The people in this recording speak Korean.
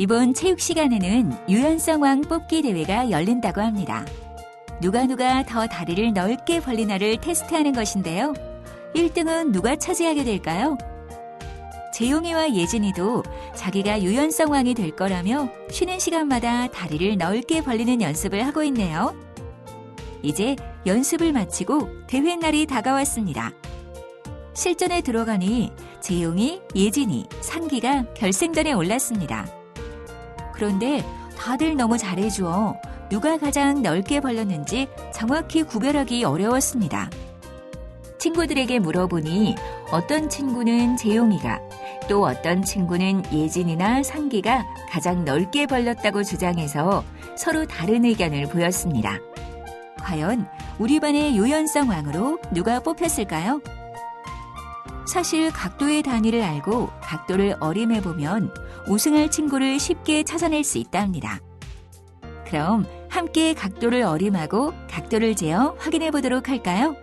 이번 체육 시간에는 유연성 왕 뽑기 대회가 열린다고 합니다. 누가 누가 더 다리를 넓게 벌리나를 테스트하는 것인데요. 1등은 누가 차지하게 될까요? 재용이와 예진이도 자기가 유연성 왕이 될 거라며 쉬는 시간마다 다리를 넓게 벌리는 연습을 하고 있네요. 이제 연습을 마치고 대회 날이 다가왔습니다. 실전에 들어가니 재용이, 예진이, 상기가 결승전에 올랐습니다. 그런데 다들 너무 잘해주어 누가 가장 넓게 벌렸는지 정확히 구별하기 어려웠습니다. 친구들에게 물어보니 어떤 친구는 재용이가 또 어떤 친구는 예진이나 상기가 가장 넓게 벌렸다고 주장해서 서로 다른 의견을 보였습니다. 과연 우리 반의 유연성 왕으로 누가 뽑혔을까요? 사실 각도의 단위를 알고 각도를 어림해 보면 우승할 친구를 쉽게 찾아낼 수 있답니다. 그럼 함께 각도를 어림하고 각도를 재어 확인해 보도록 할까요?